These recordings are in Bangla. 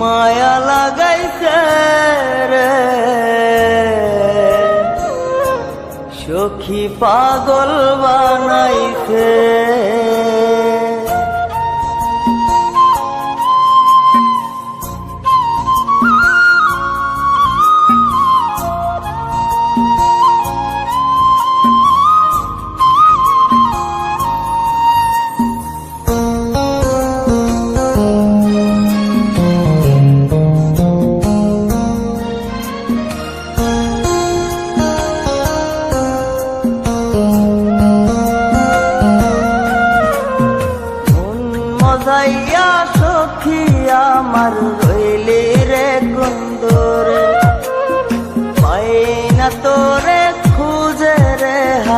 মায়া লাগাইছে রে। সখী পাগল বানাই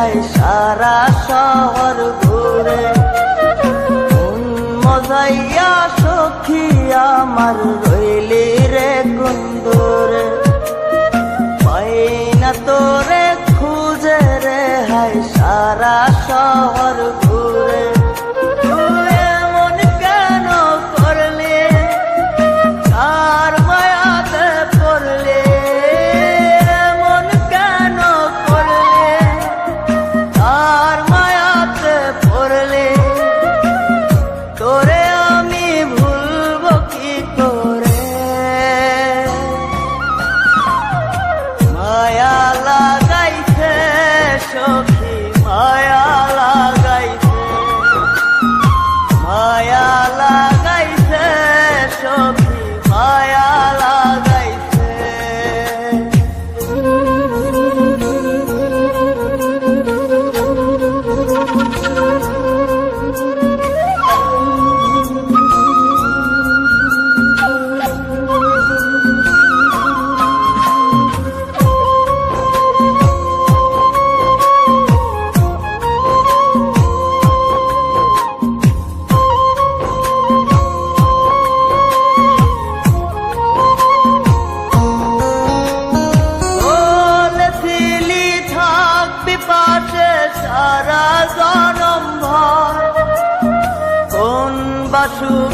যায় সারা শহর ঘুরে। মজাইয়া সখী আমার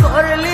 for a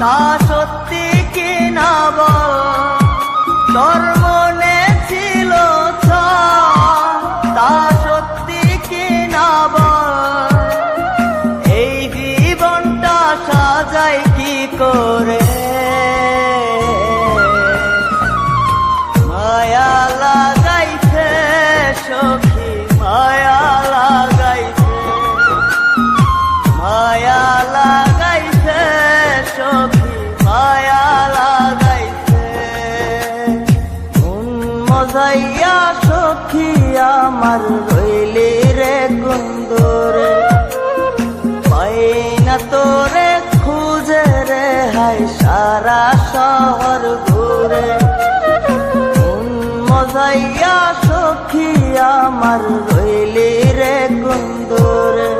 তা সত্যি কি না তোর মনে ছিল তা সত্যি কি না এই জীবনটা সাজাই কি কর? আমার রইলি রে কুন্দরে পাই না তোরে খুঁজে রে হাই সারা শহর ঘুরে। মজাইয়া সখী আমার রইলি রে কুন্দরে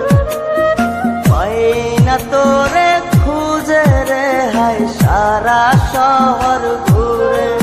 পাই না তোরে খুঁজে রে হাই সারা শহর ঘুরে।